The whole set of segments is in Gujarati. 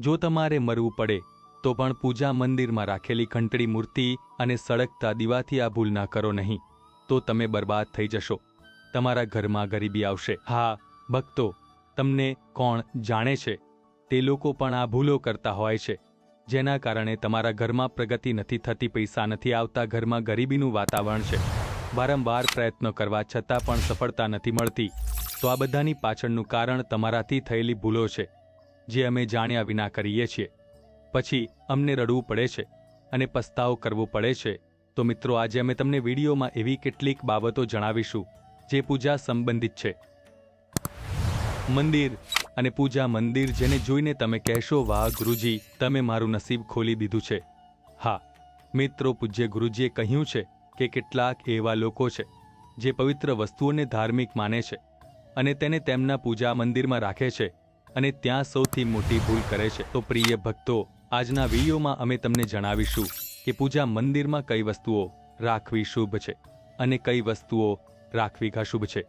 જો તમારે મરવું પડે, તો પણ પૂજા મંદિરમાં રાખેલી ઘંટડી મૂર્તિ અને સળગતા દીવાથી આ ભૂલ ના કરો નહીં, તો તમે બરબાદ થઈ જશો. તમારા ઘરમાં ગરીબી આવશે. હા, ભક્તો, તમને કોણ જાણે છે? તે લોકો પણ આ ભૂલો કરતા હોય છે. જેના કારણે તમારા ઘરમાં પ્રગતિ નથી થતી, પૈસા નથી આવતા, ઘરમાં ગરીબીનું વાતાવરણ છે. વારંવાર પ્રયત્નો કરવા છતાં પણ સફળતા નથી મળતી. તો આ બધાની પાછળનું કારણ તમારાથી થયેલી ભૂલો છે. જે અમે જાણ્યા વિના કરીએ છીએ. પછી અમને રડવું પડે છે અને પસ્તાવો કરવો પડે છે. તો મિત્રો, આજે અમે તમને વિડીયોમાં એવી કેટલીક બાબતો જણાવીશું જે પૂજા સંબંધિત છે. મંદિર અને પૂજા મંદિર જેને જોઈને તમે કહેશો, વાહ, ગુરુજી, તમે મારું નસીબ ખોલી દીધું છે. હા, મિત્રો, પૂજ્ય ગુરુજીએ કહ્યું છે કે કેટલાક એવા લોકો છે જે પવિત્ર વસ્તુઓને ધાર્મિક માને છે અને તેને તેમના પૂજા મંદિરમાં રાખે છે. અને ત્યાં સૌથી મોટી ભૂલ કરે છે. તો પ્રિય ભક્તો, આજના વિડીયોમાં અમે તમને જણાવીશું કે પૂજા મંદિરમાં કઈ વસ્તુઓ રાખવી શુભ છે અને કઈ વસ્તુઓ રાખવી અશુભ છે.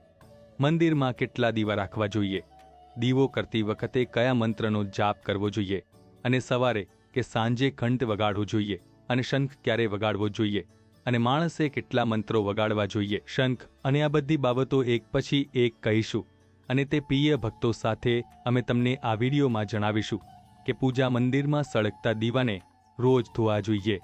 મંદિરમાં કેટલા દીવા રાખવા જોઈએ? દીવો કરતી વખતે કયા મંત્રનો જાપ કરવો જોઈએ? અને સવારે કે સાંજે ઘંટ વગાડવો જોઈએ? અને શંખ ક્યારે વગાડવો જોઈએ? અને માણસે કેટલા મંત્રો વગાડવા જોઈએ? શંખ અને આ બધી બાબતો એક પછી એક કહીશું. અને તે પ્રિય ભક્તો સાથે અમે તમને આ વિડીયોમાં જણાવીશું કે પૂજા મંદિરમાં સળગતા દીવાને રોજ ધોવા જોઈએ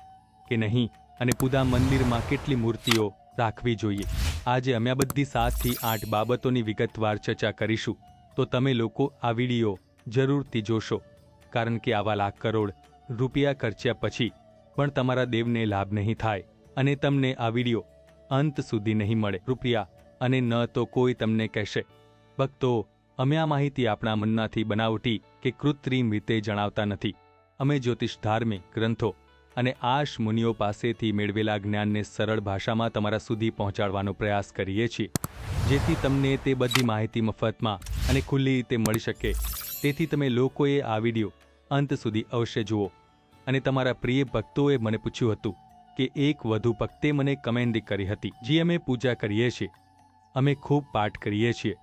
કે નહીં અને પૂજા મંદિરમાં કેટલી મૂર્તિઓ રાખવી જોઈએ. આજે અમે બધી સાતથી આઠ બાબતોની વિગતવાર ચર્ચા કરીશું. તો તમે લોકો આ વીડિયો જરૂરથી જોશો. કારણ કે આવા લાખ કરોડ રૂપિયા ખર્ચ્યા પછી પણ તમારા દેવને લાભ નહીં થાય અને તમને આ વીડિયો અંત સુધી નહીં મળે. રૂપિયા અને ન તો કોઈ તમને કહેશે. ભક્તો, અમે આ માહિતી આપણા મનમાંથી બનાવટી કે કૃત્રિમ રીતે જણાવતા નથી. અમે જ્યોતિષ ધાર્મિક ગ્રંથો અને આશ મુનિઓ પાસેથી મેળવેલા જ્ઞાનને સરળ ભાષામાં તમારા સુધી પહોંચાડવાનો પ્રયાસ કરીએ છીએ. જેથી તમને તે બધી માહિતી મફતમાં અને ખુલ્લી રીતે મળી શકે. તેથી તમે લોકોએ આ વીડિયો અંત સુધી અવશ્ય જુઓ. અને તમારા પ્રિય ભક્તોએ મને પૂછ્યું હતું કે એક વધુ ભક્તે મને કમેન્ટ કરી હતી. જે અમે પૂજા કરીએ છીએ. અમે ખૂબ પાઠ કરીએ છીએ.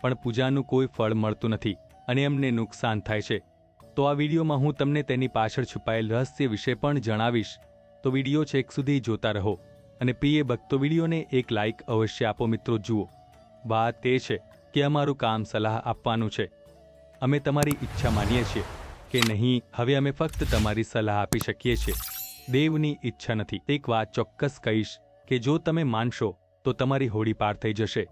પણ પૂજાનું કોઈ ફળ મળતું નથી અને એમને નુકસાન થાય છે. તો આ વિડીયોમાં હું તમને તેની પાછળ છુપાયેલ રહસ્ય વિશે પણ જણાવીશ. તો વીડિયો છેક સુધી જોતા રહો અને પ્રિય ભક્તો વિડીયોને એક લાઇક અવશ્ય આપો મિત્રો જુઓ. વાત તે છે કે અમારું કામ સલાહ આપવાનું છે. અમે તમારી ઈચ્છા માનીએ છીએ કે નહીં, હવે અમે ફક્ત તમારી સલાહ આપી શકીએ છીએ. દેવની ઈચ્છા નથી. એક વાત ચોક્કસ કહીશ કે જો તમે માનશો, તો તમારી હોડી પાર થઈ જશે.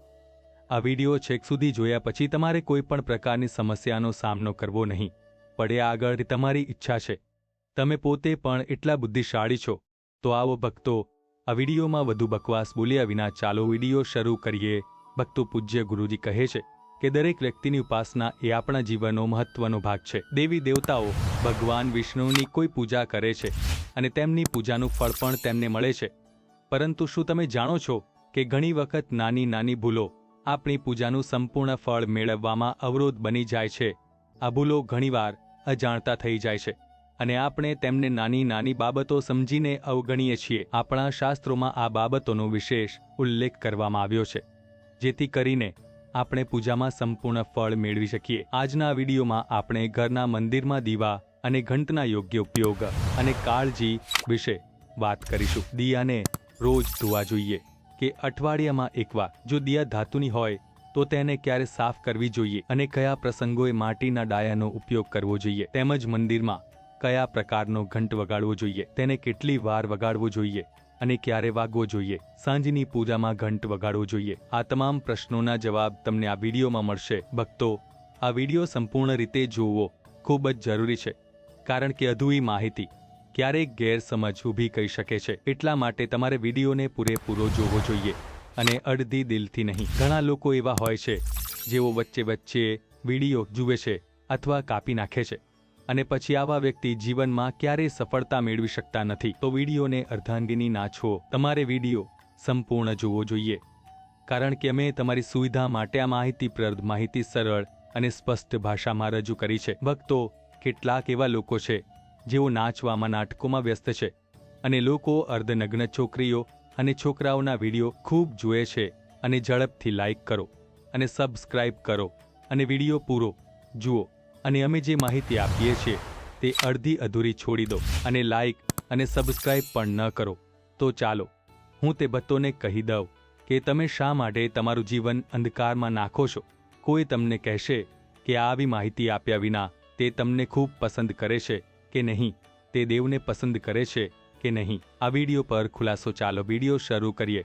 આ વીડિયો છેક સુધી જોયા પછી તમારે કોઈ પણ પ્રકારની સમસ્યાનો સામનો કરવો નહીં. પડ્યા આગળ તમારી ઈચ્છા છે. તમે પોતે પણ એટલા બુદ્ધિશાળી છો. તો આવો ભક્તો, આ વિડીયોમાં વધુ બકવાસ બોલ્યા વિના ચાલો વીડિયો શરૂ કરીએ. ભક્તો પૂજ્ય ગુરુજી કહે છે કે દરેક વ્યક્તિની ઉપાસના એ આપણા જીવનનો મહત્વનો ભાગ છે. દેવી દેવતાઓ ભગવાન વિષ્ણુની કોઈ પૂજા કરે છે અને તેમની પૂજાનું ફળ પણ તેમને મળે છે. પરંતુ શું તમે જાણો છો કે ઘણી વખત નાની નાની ભૂલો આપણી પૂજાનું સંપૂર્ણ ફળ મેળવવામાં અવરોધ બની જાય છે. આ ભૂલો ઘણીવાર અજાણતા થઈ જાય છે અને આપણે તેમને નાની નાની બાબતો સમજીને અવગણીએ છીએ. આપણા શાસ્ત્રોમાં આ બાબતોનો વિશેષ ઉલ્લેખ કરવામાં આવ્યો છે. જેથી કરીને આપણે પૂજામાં સંપૂર્ણ ફળ મેળવી શકીએ. આજના વિડીયોમાં આપણે ઘરના મંદિરમાં દીવા અને ઘંટના યોગ્ય ઉપયોગ અને કાળજી વિશે વાત કરીશું. દિયાને રોજ ધોવા જોઈએ. કે અઠવાડિયામાં એકવાર જો દિયા ધાતુની હોય, તો તેને ક્યારે સાફ કરવી જોઈએ અને કયા પ્રસંગોએ માટીના ડાયાનો ઉપયોગ કરવો જોઈએ? તેમજ મંદિરમાં કયા પ્રકારનો ઘંટ વગાડવો જોઈએ? તેને કેટલી વાર વગાડવો જોઈએ અને ક્યારે વાગવો જોઈએ? સાંજની પૂજામાં ઘંટ વગાડવો જોઈએ? આ તમામ પ્રશ્નોના જવાબ તમને આ વિડીયોમાં મળશે. ભક્તો, આ વીડિયો સંપૂર્ણ રીતે જોવો ખૂબ જ જરૂરી છે, કારણ કે અધૂરી માહિતી ક્યારેક ગેરસમજ ઊભી કહી શકે છે. એટલા માટે તમારે વિડીયોને પૂરેપૂરો જોવો જોઈએ અને અડધી દિલથી નહીં. ઘણા લોકો એવા હોય છે, જેઓ વચ્ચે વચ્ચે વીડિયો જુએ છે અથવા કાપી નાખે છે અને પછી આવા વ્યક્તિ જીવનમાં ક્યારેય સફળતા મેળવી શકતા નથી. તો વિડીયોને અર્ધાંગીની ના છો તમારે વીડિયો સંપૂર્ણ જોવો જોઈએ. કારણ કે અમે તમારી સુવિધા માટે આ માહિતીપ્રદ, માહિતી સરળ અને સ્પષ્ટ ભાષામાં રજૂ કરી છે. ભક્તો, કેટલાક એવા લોકો છે જેઓ નાચવામાં નાટકોમાં વ્યસ્ત છે અને લોકો અર્ધનગ્ન છોકરીઓ અને છોકરાઓના વીડિયો ખૂબ જુએ છે અને ઝડપથી લાઇક કરો અને સબસ્ક્રાઇબ કરો અને વીડિયો પૂરો જુઓ અને અમે જે માહિતી આપીએ છીએ તે અડધી અધૂરી છોડી દો અને લાઇક અને સબસ્ક્રાઇબ પણ ન કરો. તો ચાલો, હું તે બત્તોને કહી દઉં કે તમે શા માટે તમારું જીવન અંધકારમાં નાખો છો? કોઈ તમને કહેશે કે આવી માહિતી આપ્યા વિના તે તમને ખૂબ પસંદ કરે છે. કે નહીં? તે દેવને પસંદ કરે છે કે નહીં? આ વીડિયો પર ખુલાસો ચાલો. વીડિયો શરૂ કરીએ.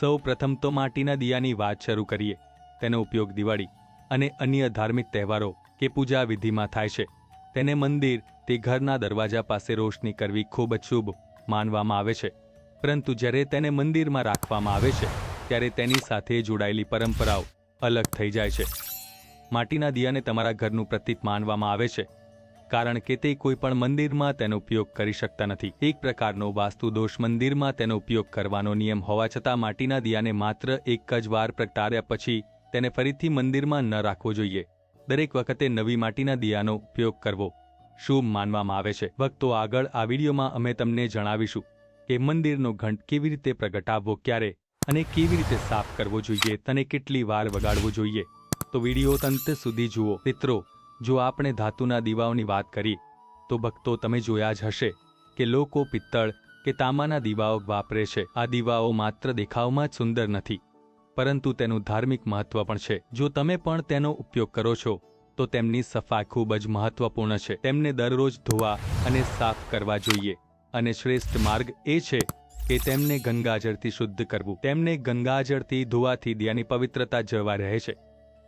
સૌ પ્રથમ તો માટીના દિયાની વાત શરૂ કરીએ. તેનો ઉપયોગ દિવાળી અને અન્ય ધાર્મિક તહેવારો કે પૂજા વિધિમાં થાય છે. તેને મંદિર, તે ઘરના દરવાજા પાસે રોશની કરવી ખૂબ જ શુભ માનવામાં આવે છે. પરંતુ જ્યારે તેને મંદિરમાં રાખવામાં આવે છે, ત્યારે તેની સાથે જોડાયેલી પરંપરાઓ અલગ થઈ જાય છે. માટીના દિયાને તમારા ઘરનું પ્રતીક માનવામાં આવે છે. કારણ કે તે કોઈ પણ મંદિરમાં તેનો ઉપયોગ કરી શકતા નથી. એક પ્રકારનો વાસ્તુ દોષ મંદિરમાં તેનો ઉપયોગ કરવાનો નિયમ હોવા છતાં માટીના દિયાને માત્ર એક જ વાર પ્રગટાર્યા પછી તેને ફરીથી મંદિરમાં ન રાખવો જોઈએ. દરેક વખતે નવી માટીના દિયાનો ઉપયોગ કરવો શુભ માનવામાં આવે છે. ભક્તો, આગળ આ વિડીયોમાં અમે તમને જણાવીશું કે મંદિરનો ઘંટ કેવી રીતે પ્રગટાવવો, ક્યારે અને કેવી રીતે સાફ કરવો જોઈએ તને કેટલી વાર વગાડવો જોઈએ. તો વીડિયો અંત સુધી જુઓ. મિત્રો જો આપણે ધાતુના દીવાઓની વાત કરી, તો ભક્તો તમે જોયા જ હશે કે લોકો પિત્તળ કે તાંબાના દીવાઓ વાપરે છે. આ દીવાઓ માત્ર દેખાવમાં જ સુંદર નથી, પરંતુ તેનું ધાર્મિક મહત્વ પણ છે. જો તમે પણ તેનો ઉપયોગ કરો છો, તો તેમની સફાઈ ખૂબ જ મહત્વપૂર્ણ છે. તેમને દરરોજ ધોવા અને સાફ કરવા જોઈએ. અને શ્રેષ્ઠ માર્ગ એ છે કે તેમને ગંગાજળથી શુદ્ધ કરવું. તેમને ગંગાજળથી ધોવાથી દિયાની પવિત્રતા જળવાઈ રહે છે.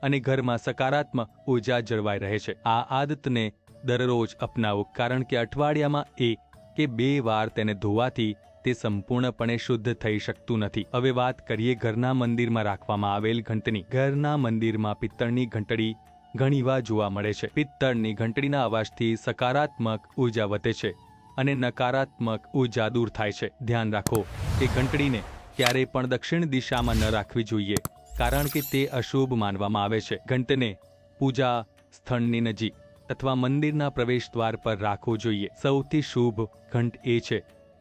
અને ઘરમાં સકારાત્મક ઊર્જા જળવાઈ રહે છે. આ આદતને દરરોજ અપનાવો, કારણ કે અઠવાડિયામાં એક કે બે વાર તેને ધોવાથી તે સંપૂર્ણપણે શુદ્ધ થઈ શકતું નથી. હવે વાત કરીએ ઘરના મંદિરમાં રાખવામાં આવેલ ઘંટની. ઘરના મંદિરમાં પિત્તળની ઘંટડી ઘણીવાર જોવા મળે છે. પિત્તળની ઘંટડીના અવાજથી સકારાત્મક ઊર્જા વધે છે અને નકારાત્મક ઊર્જા દૂર થાય છે. ધ્યાન રાખો કે ઘંટડીને ક્યારેય પણ દક્ષિણ દિશામાં ન રાખવી જોઈએ. કારણ કે તે અશુભ માનવામાં આવે છે. ઘંટને પૂજા સ્થળની નજીક અથવા મંદિરના પ્રવેશ દ્વાર પર રાખવો જોઈએ. સૌથી શુભ ઘંટ એ છે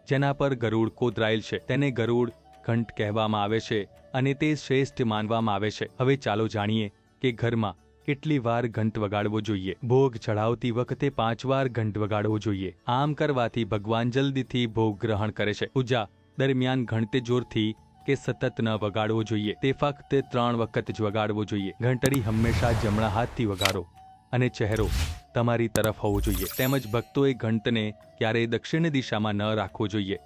જેના પર ગરુડ કોતરાયેલ છે. તેને ગરુડ ઘંટ કહેવામાં આવે છે અને તે શ્રેષ્ઠ માનવામાં આવે છે. હવે ચાલો જાણીએ કે ઘરમાં કેટલી વાર ઘંટ વગાડવો જોઈએ. ભોગ ચઢાવતી વખતે પાંચ વાર ઘંટ વગાડવો જોઈએ. આમ કરવાથી ભગવાન જલ્દીથી ભોગ ગ્રહણ કરે છે. પૂજા દરમિયાન ઘંટે જોરથી કે સતત ન વગાડવો જોઈએ. તે ફક્ત ત્રણ વખત જ વગાડવો જોઈએ. ઘંટડી હંમેશા જમણા હાથથી વગાડો અને ચહેરો તમારી તરફ હોવો જોઈએ. તેમજ ભક્તોએ ઘંટને ક્યારેય દક્ષિણ દિશામાં ન રાખવો જોઈએ,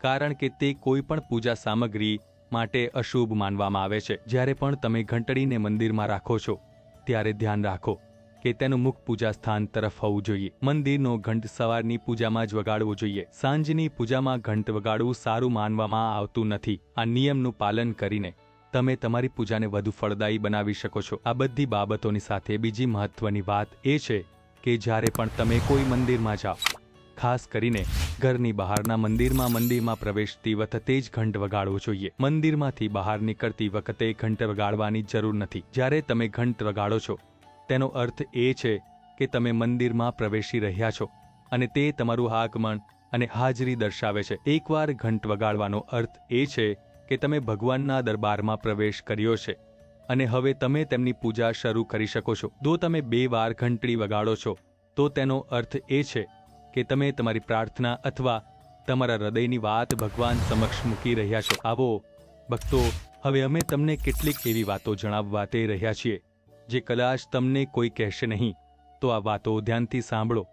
કારણ કે તે કોઈ પણ પૂજા સામગ્રી માટે અશુભ માનવામાં આવે છે. જ્યારે પણ તમે ઘંટડીને મંદિરમાં રાખો છો, ત્યારે ધ્યાન રાખો. કે તેનું મુખ પૂજા સ્થાન તરફ હોવું જોઈએ. મંદિરનો ઘંટ સવારની પૂજામાં જ વગાડવો જોઈએ. સાંજની પૂજામાં ઘંટ વગાડવું સારું માનવામાં આવતું નથી. આ નિયમનું પાલન કરીને તમે તમારી પૂજાને વધુ ફળદાયી બનાવી શકો છો. આ બધી બાબતોની સાથે બીજી મહત્વની વાત એ છે કે જ્યારે પણ તમે કોઈ મંદિરમાં જાઓ, ખાસ કરીને ઘરની બહારના મંદિરમાં મંદિરમાં પ્રવેશતી વખતે જ ઘંટ વગાડવો જોઈએ. મંદિરમાંથી બહાર નીકળતી વખતે ઘંટ વગાડવાની જરૂર નથી. જ્યારે તમે ઘંટ વગાડો છો તેનો અર્થ એ છે કે તમે મંદિરમાં પ્રવેશી રહ્યા છો અને તે તમારું આગમન અને હાજરી દર્શાવે છે. એકવાર ઘંટ વગાડવાનો અર્થ એ છે કે તમે ભગવાનના દરબારમાં પ્રવેશ કર્યો છે અને હવે તમે તેમની પૂજા શરૂ કરી શકો છો. જો તમે બે વાર ઘંટડી વગાડો છો, તો તેનો અર્થ એ છે કે તમે તમારી પ્રાર્થના અથવા તમારા હૃદયની વાત ભગવાન સમક્ષ મૂકી રહ્યા છો. આવો, ભક્તો, હવે અમે તમને કેટલીક એવી વાતો જણાવવા તે રહ્યા છીએ. જે કદાચ તમને કોઈ કહેશે નહીં, તો આ વાતો ધ્યાનથી સાંભળો,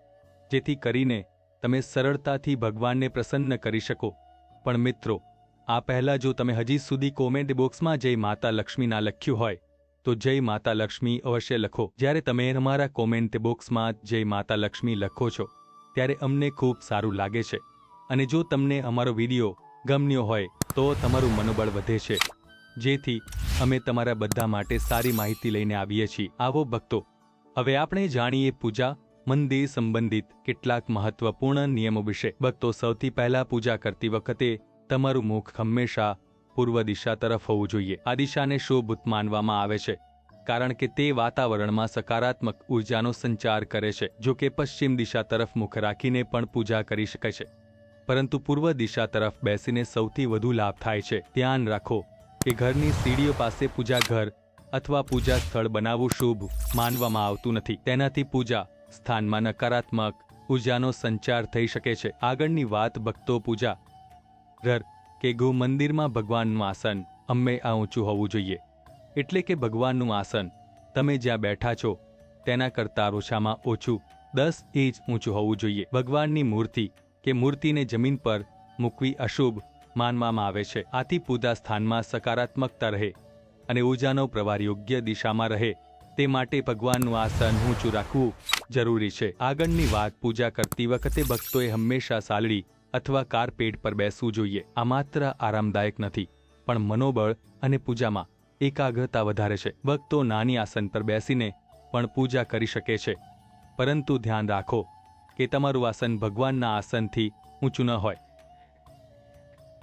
જેથી કરીને તમે સરળતાથી ભગવાનને પ્રસન્ન કરી શકો. પણ મિત્રો, આ પહેલાં જો તમે હજી સુધી કોમેન્ટ બોક્સમાં જય માતા લક્ષ્મીના લખ્યું હોય, તો જય માતા લક્ષ્મી અવશ્ય લખો. જ્યારે તમે અમારા કોમેન્ટ બોક્સમાં જય માતા લક્ષ્મી લખો છો, ત્યારે અમને ખૂબ સારું લાગે છે. અને જો તમને અમારો વીડિયો ગમ્યો હોય, તો તમારું મનોબળ વધે છે. જેથી અમે તમારા બધા માટે સારી માહિતી લઈને આવીએ છીએ. આવો ભક્તો, હવે આપણે જાણીએ પૂજા મંદિર સંબંધિત કેટલાક મહત્વપૂર્ણ નિયમો વિશે. ભક્તો, સૌથી પહેલા પૂજા કરતી વખતે તમારું મુખ હંમેશા પૂર્વ દિશા તરફ હોવું જોઈએ. આ દિશાને શુભ માનવામાં આવે છે, કારણ કે તે વાતાવરણમાં સકારાત્મક ઉર્જાનો સંચાર કરે છે, જો કે પશ્ચિમ દિશા તરફ મુખ રાખીને પણ પૂજા કરી શકાય છે. પરંતુ પૂર્વ દિશા તરફ બેસીને સૌથી વધુ લાભ થાય છે. ધ્યાન રાખો કે ઘરની સીડીઓ પાસે પૂજા ઘર અથવા પૂજા સ્થળ બનાવવું શુભ માનવામાં આવતું નથી. તેનાથી પૂજા સ્થાનમાં નકારાત્મક ઉર્જાનો સંચાર થઈ શકે છે. આગળની વાત ભક્તો પૂજા ઘર કે ગૃહ મંદિરમાં ભગવાનનું આસન અમે આ ઊંચું હોવું જોઈએ. એટલે કે ભગવાનનું આસન તમે જ્યાં બેઠા છો તેના કરતાં ઓછામાં ઓછું દસ ઇંચ ઊંચું હોવું જોઈએ. ભગવાનની મૂર્તિ કે મૂર્તિને જમીન પર મૂકવી અશુભ માનવામાં આવે છે. આથી પૂજા સ્થાનમાં સકારાત્મકતા રહે અને ઉર્જાનો પ્રવાહ યોગ્ય દિશામાં રહે તે માટે ભગવાનનું આસન ઊંચું રાખવું જરૂરી છે. આગળની વાત પૂજા કરતી વખતે ભક્તોએ હંમેશા સાલડી અથવા કારપેટ પર બેસવું જોઈએ. આ માત્ર આરામદાયક નથી, પણ મનોબળ અને પૂજામાં એકાગ્રતા વધારે છે. ભક્તો નાની આસન પર બેસીને પણ પૂજા કરી શકે છે. પરંતુ ધ્યાન રાખો કે તમારું આસન ભગવાનના આસનથી ઊંચું ન હોય.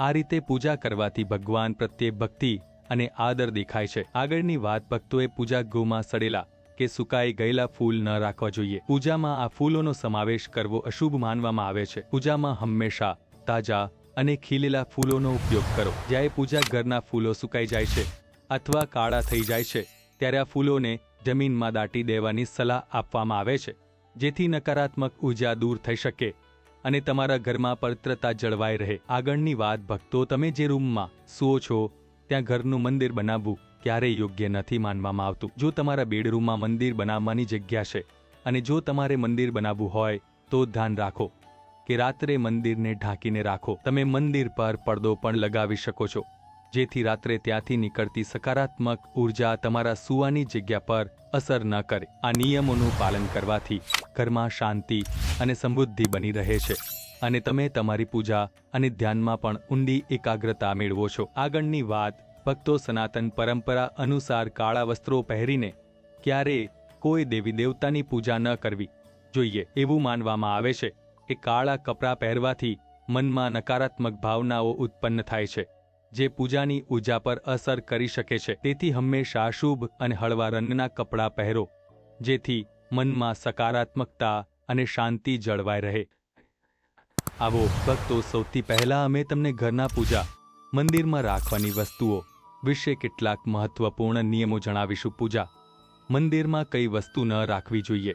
આ રીતે પૂજા કરવાથી ભગવાન પ્રત્યે ભક્તિ અને આદર દેખાય છે. આગળની વાત ભક્તોએ પૂજા ગૃહમાં સડેલા કે સુકાઈ ગયેલા ફૂલ ન રાખવા જોઈએ. પૂજામાં આ ફૂલોનો સમાવેશ કરવો અશુભ માનવામાં આવે છે. પૂજામાં હંમેશા તાજા અને ખીલેલા ફૂલોનો ઉપયોગ કરો. જ્યારે પૂજા ઘરના ફૂલો સુકાઈ જાય છે અથવા કાળા થઈ જાય છે, ત્યારે આ ફૂલોને જમીનમાં દાટી દેવાની સલાહ આપવામાં આવે છે, જેથી નકારાત્મક ઊર્જા દૂર થઈ શકે. અને તમારા ઘરમાં પવિત્રતા જળવાઈ રહે. આગળની વાત, ભક્તો, તમે જે રૂમમાં સૂઓ છો, ત્યાં ઘરનું મંદિર બનાવવું ક્યારેય યોગ્ય નથી માનવામાં આવતું. જો તમારા બેડરૂમમાં મંદિર બનાવવાની જગ્યા છે અને જો તમારે મંદિર બનાવવું હોય, તો ધ્યાન રાખો કે રાત્રે મંદિરને ઢાંકીને રાખો. તમે મંદિર પર પડદો પણ લગાવી શકો છો. જેથી રાત્રે ત્યાંથી નીકળતી સકારાત્મક ઊર્જા તમારા સૂવાની જગ્યા પર અસર ન કરે. આ નિયમોનું પાલન કરવાથી ઘરમાં શાંતિ અને સમૃદ્ધિ બની રહે છે. અને તમે તમારી પૂજા અને ધ્યાનમાં પણ ઊંડી એકાગ્રતા મેળવો છો. આગળની વાત, ભક્તો સનાતન પરંપરા અનુસાર કાળા વસ્ત્રો પહેરીને ક્યારેય કોઈ દેવી દેવતાની પૂજા ન કરવી જોઈએ એવું માનવામાં આવે છે કે કાળા કપડાં પહેરવાથી મનમાં નકારાત્મક ભાવનાઓ ઉત્પન્ન થાય છે. જે પૂજાની ઊર્જા પર અસર કરી શકે છે. તેથી હંમેશા શુભ અને હળવા રંગના કપડાં પહેરો, જેથી મનમાં સકારાત્મકતા અને શાંતિ જળવાઈ રહે. આવો, ભક્તો, સૌથી પહેલા અમે તમને ઘરના પૂજા, મંદિરમાં રાખવાની વસ્તુઓ વિશે કેટલાક મહત્વપૂર્ણ નિયમો જણાવીશું. પૂજા, મંદિરમાં કઈ વસ્તુ ન રાખવી જોઈએ?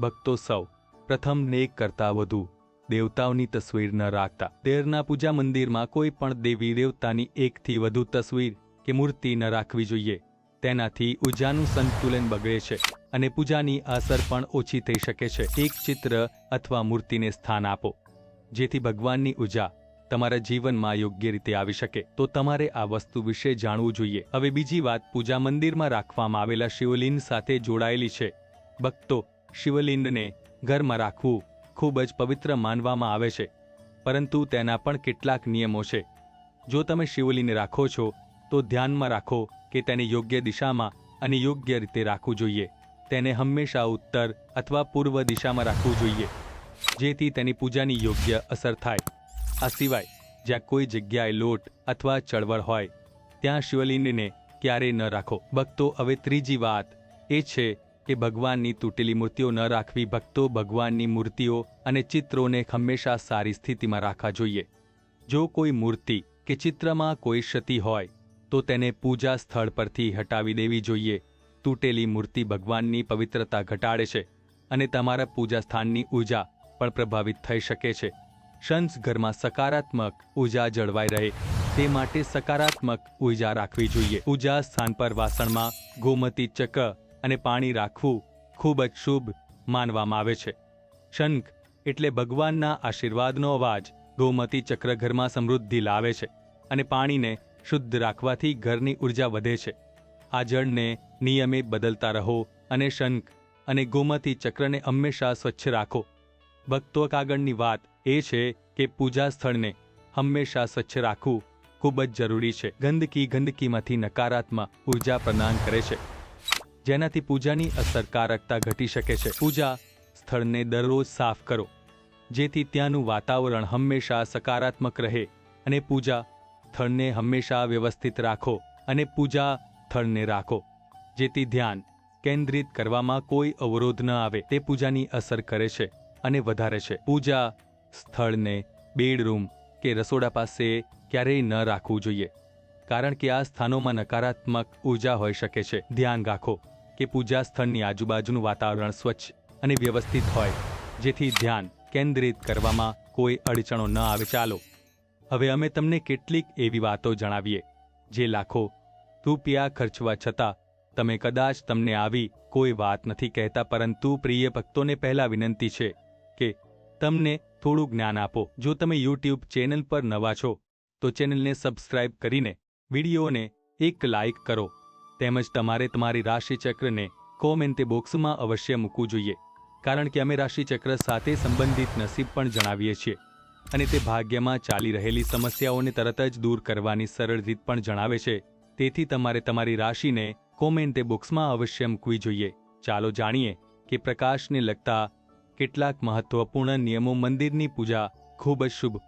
ભક્તો, સૌ, પ્રથમ નેક કરતા વધુ દેવતાઓની તસવીર ન રાખતા. દેરના પૂજા મંદિરમાં કોઈ પણ દેવી દેવતાની એકથી વધુ તસવીર કે મૂર્તિ ન રાખવી જોઈએ. તેનાથી ઉર્જાનું સંતુલન બગડે છે અને પૂજાની અસર પણ ઓછી થઈ શકે છે. એક ચિત્ર અથવા મૂર્તિને સ્થાન આપો, જેથી ભગવાનની ઊર્જા તમારા જીવનમાં યોગ્ય રીતે આવી શકે. તો તમારે આ વસ્તુ વિશે જાણવું જોઈએ. હવે બીજી વાત, પૂજા મંદિરમાં રાખવામાં આવેલા શિવલિંગ સાથે જોડાયેલી છે. ભક્તો શિવલિંગને ઘરમાં રાખવું ખૂબ જ પવિત્ર માનવામાં આવે છે, પરંતુ તેના પણ કેટલાક નિયમો છે. જો તમે શિવલિંગને રાખો છો, તો ધ્યાનમાં રાખો કે તેને યોગ્ય દિશામાં અને યોગ્ય રીતે રાખવું જોઈએ. તેને હંમેશા ઉત્તર અથવા પૂર્વ દિશામાં રાખવું જોઈએ, જેથી તેની પૂજાની યોગ્ય અસર થાય. આ સિવાય, જ્યાં કોઈ જગ્યાએ લોટ અથવા ચળવળ હોય, ત્યાં શિવલિંગને ક્યારેય ન રાખો. ભક્તો, હવે ત્રીજી વાત એ છે કે ભગવાનની તૂટેલી મૂર્તિઓ ન રાખવી ભક્તો ભગવાનની મૂર્તિઓ અને ચિત્રોને હંમેશા સારી સ્થિતિમાં રાખવા જોઈએ. જો કોઈ મૂર્તિ કે ચિત્રમાં કોઈ ક્ષતિ હોય, તો તેને પૂજા સ્થળ પરથી હટાવી દેવી જોઈએ. તૂટેલી મૂર્તિ ભગવાનની પવિત્રતા ઘટાડે છે અને તમારા પૂજા સ્થાનની ઊર્જા પણ પ્રભાવિત થઈ શકે છે. શંસ ઘરમાં સકારાત્મક ઊર્જા જળવાઈ રહે, તે માટે સકારાત્મક ઊર્જા રાખવી જોઈએ. પૂજા સ્થાન પર વાસણમાં ગોમતી ચક્ર અને પાણી રાખવું ખૂબ જ શુભ માનવામાં આવે છે. શંખ એટલે ભગવાનના આશીર્વાદનો અવાજ ગોમતી ચક્ર ઘરમાં સમૃદ્ધિ લાવે છે અને પાણીને શુદ્ધ રાખવાથી ઘરની ઊર્જા વધે છે. આ જળને નિયમિત બદલતા રહો અને શંખ અને ગોમતી ચક્રને હંમેશા સ્વચ્છ રાખો. ભક્તો કાગળની વાત એ છે કે પૂજા સ્થળને હંમેશા સ્વચ્છ રાખવું ખૂબ જ જરૂરી છે. ગંદકી ગંદકીમાંથી નકારાત્મક ઊર્જા પ્રદાન કરે છે. જેનાથી પૂજાની અસરકારકતા ઘટી શકે છે. પૂજા સ્થળને દરરોજ સાફ કરો, જેથી ત્યાંનું વાતાવરણ હંમેશા સકારાત્મક રહે અને પૂજા સ્થળને હંમેશા વ્યવસ્થિત રાખો અને પૂજા સ્થળને રાખો, જેથી ધ્યાન કેન્દ્રિત કરવામાં કોઈ અવરોધ ન આવે. તે પૂજાની અસર કરે છે અને વધારે છે. પૂજા સ્થળને બેડરૂમ કે રસોડા પાસે ક્યારેય ન રાખવું જોઈએ, કારણ કે આ સ્થાનોમાં નકારાત્મક ઊર્જા હોઈ શકે છે. ધ્યાન રાખો. કે પૂજા સ્થળની આજુબાજુનું વાતાવરણ સ્વચ્છ અને વ્યવસ્થિત હોય, જેથી ધ્યાન કેન્દ્રિત કરવામાં કોઈ અડચણો ન આવે. ચાલો, હવે અમે તમને કેટલીક એવી વાતો જણાવીએ, જે લાખો રૂપિયા ખર્ચવા છતાં તમે કદાચ તમને આવી કોઈ વાત નથી કહેતા, પરંતુ પ્રિય ભક્તોને પહેલા વિનંતી છે કે તમને થોડું જ્ઞાન આપો. જો તમે યુટ્યુબ ચેનલ પર નવા છો, તો ચેનલને સબસ્ક્રાઇબ કરીને વિડીયોને એક લાઇક કરો. તેમજ તમારે તમારી રાશિચક્રને કોમેન્ટ બોક્સમાં અવશ્ય મૂકવું જોઈએ, કારણ કે અમે રાશિચક્ર સાથે સંબંધિત નસીબ પણ જણાવીએ છીએ અને તે ભાગ્યમાં ચાલી રહેલી સમસ્યાઓને તરત જ દૂર કરવાની સરળ રીત પણ જણાવે છે. તેથી તમારે તમારી રાશિને કોમેન્ટ બોક્સમાં અવશ્ય મૂકવી જોઈએ. ચાલો જાણીએ કે પ્રકાશને લગતા કેટલાક મહત્વપૂર્ણ નિયમો મંદિરની પૂજા ખૂબ જ શુભ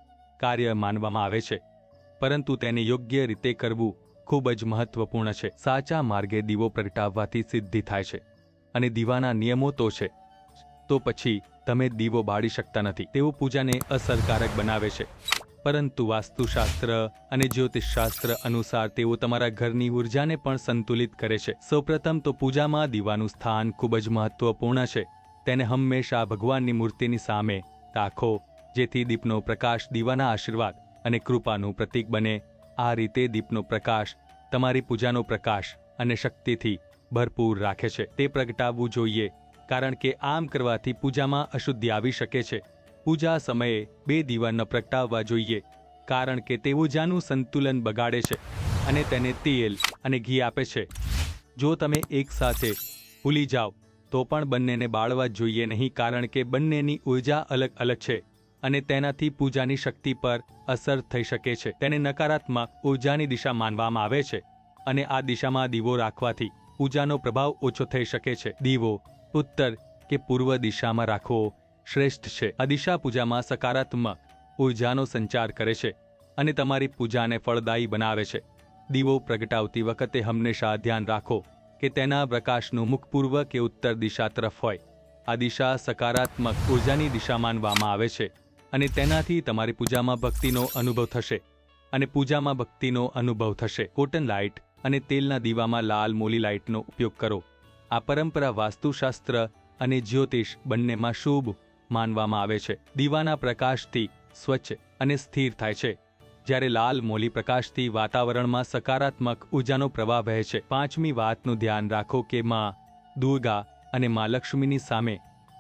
કાર્ય માનવામાં આવે છે, પરંતુ તેને યોગ્ય રીતે કરવું ખૂબ જ મહત્વપૂર્ણ છે. સાચા માર્ગે દીવો પ્રગટાવવાથી સિદ્ધિ થાય છે અને દીવાના નિયમો તો છે તો પછી તમે દીવો બાળી શકતા નથી. તેઓ પૂજાને અસરકારક બનાવે છે. પરંતુ વાસ્તુશાસ્ત્ર અને જ્યોતિષશાસ્ત્ર અનુસાર તેઓ તમારા ઘરની ઉર્જાને પણ સંતુલિત કરે છે. સૌપ્રથમ તો પૂજામાં દીવાનું સ્થાન ખૂબ જ મહત્વપૂર્ણ છે. તેને હંમેશા ભગવાનની મૂર્તિની સામે રાખો, જેથી દીપનો પ્રકાશ દીવાના આશીર્વાદ અને કૃપાનું પ્રતીક બને. આ રીતે દીપનો પ્રકાશ, તમારી પૂજાનો પ્રકાશ અને શક્તિથી ભરપૂર રાખે છે. તે પ્રગટાવવું જોઈએ, કારણ કે આમ કરવાથી પૂજામાં અશુદ્ધિ આવી શકે છે. પૂજા સમયે બે દીવા ન પ્રગટાવવા જોઈએ, કારણ કે તે ઉર્જાનું સંતુલન બગાડે છે અને તેને તેલ અને ઘી આપે છે. જો તમે એકસાથે ભૂલી જાઓ, તો પણ બંનેને બાળવા જોઈએ નહીં, કારણ કે બંનેની ઊર્જા અલગ અલગ છે. અને તેનાથી પૂજાની શક્તિ પર અસર થઈ શકે છે. તેને નકારાત્મક ઉર્જાની દિશા માનવામાં આવે છે અને આ દિશામાં દીવો રાખવાથી પૂજાનો પ્રભાવ ઓછો થઈ શકે છે. દીવો ઉત્તર કે પૂર્વ દિશામાં રાખવો શ્રેષ્ઠ છે. આ દિશા પૂજામાં સકારાત્મક ઊર્જાનો સંચાર કરે છે અને તમારી પૂજાને ફળદાયી બનાવે છે. દીવો પ્રગટાવતી વખતે હંમેશા ધ્યાન રાખો કે તેના પ્રકાશનું મુખ પૂર્વ કે ઉત્તર દિશા તરફ હોય. આ દિશા સકારાત્મક ઉર્જાની દિશા માનવામાં આવે છે. અને તેનાથી તમારી પૂજામાં ભક્તિનો અનુભવ થશે. અને પૂજામાં ભક્તિનો અનુભવ થશે. કોટન લાઇટ અને તેલના દીવામાં લાલ મોલી લાઇટનો ઉપયોગ કરો. આ પરંપરા વાસ્તુશાસ્ત્ર અને જ્યોતિષ બંનેમાં શુભ માનવામાં આવે છે. દીવાના પ્રકાશથી સ્વચ્છ અને સ્થિર થાય છે. જ્યારે લાલ મોલી પ્રકાશથી વાતાવરણમાં સકારાત્મક ઊર્જાનો પ્રવાહ વહે છે. પાંચમી વાતનું ધ્યાન રાખો કે માં દુર્ગા અને મા લક્ષ્મીની સામે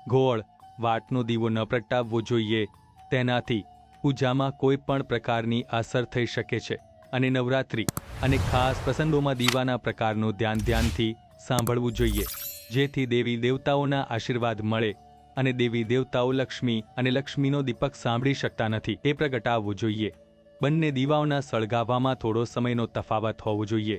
ગોળ વાટનો દીવો ન પ્રગટાવવો જોઈએ. તેનાથી પૂજામાં કોઈ પણ પ્રકારની અસર થઈ શકે છે અને નવરાત્રિ અને ખાસ પ્રસંગોમાં દીવાના પ્રકારનું ધ્યાન ધ્યાનથી સાંભળવું જોઈએ. જેથી દેવી દેવતાઓના આશીર્વાદ મળે અને દેવી દેવતાઓ લક્ષ્મી અને લક્ષ્મીનો દીપક સાંભળી શકતા નથી. એ પ્રગટાવવું જોઈએ. બંને દીવાઓના સળગાવવામાં થોડો સમયનો તફાવત હોવો જોઈએ,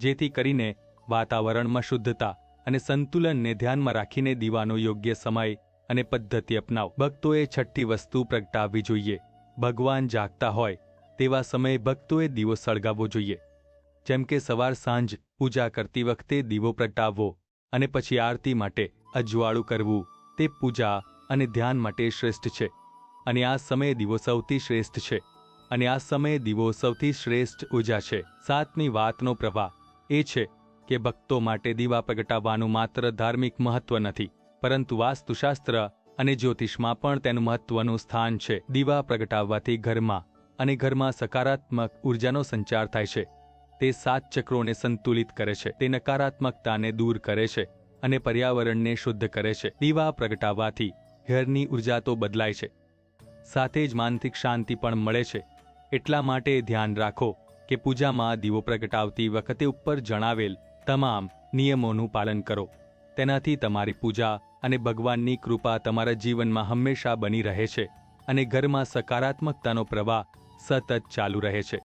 જેથી કરીને વાતાવરણમાં શુદ્ધતા અને સંતુલનને ધ્યાનમાં રાખીને દીવાનો યોગ્ય સમય અને પદ્ધતિ અપનાવો. ભક્તોએ છઠ્ઠી વસ્તુ પ્રગટાવવી જોઈએ. ભગવાન જાગતા હોય તેવા સમયે ભક્તોએ દીવો સળગાવવો જોઈએ. જેમ કે સવાર સાંજ પૂજા કરતી વખતે દીવો પ્રગટાવવો અને પછી આરતી માટે અજવાળું કરવું તે પૂજા અને ધ્યાન માટે શ્રેષ્ઠ છે. અને આ સમયે દીવો સૌથી શ્રેષ્ઠ છે. અને આ સમયે દીવો સૌથી શ્રેષ્ઠ ઊર્જા છે. સાતમી વાતનો પ્રવાહ એ છે કે ભક્તો માટે દીવા પ્રગટાવવાનું માત્ર ધાર્મિક મહત્વ નથી. પરંતુ વાસ્તુશાસ્ત્ર અને જ્યોતિષમાં પણ તેનું મહત્વનું સ્થાન છે. દીવા પ્રગટાવવાથી ઘરમાં અને ઘરમાં સકારાત્મક ઉર્જાનો સંચાર થાય છે. તે સાત ચક્રોને સંતુલિત કરે છે. તે નકારાત્મકતાને દૂર કરે છે અને પર્યાવરણને શુદ્ધ કરે છે. દીવા પ્રગટાવવાથી ઘરની ઊર્જા તો બદલાય છે. સાથે જ માનસિક શાંતિ પણ મળે છે. એટલા માટે ધ્યાન રાખો કે પૂજામાં દીવો પ્રગટાવતી વખતે ઉપર જણાવેલ તમામ નિયમોનું પાલન કરો. તેનાથી તમારી પૂજા અને ભગવાનની કૃપા તમારા જીવનમાં હંમેશા બની રહે છે અને ઘરમાં સકારાત્મકતાનો પ્રવાહ સતત ચાલુ રહે છે.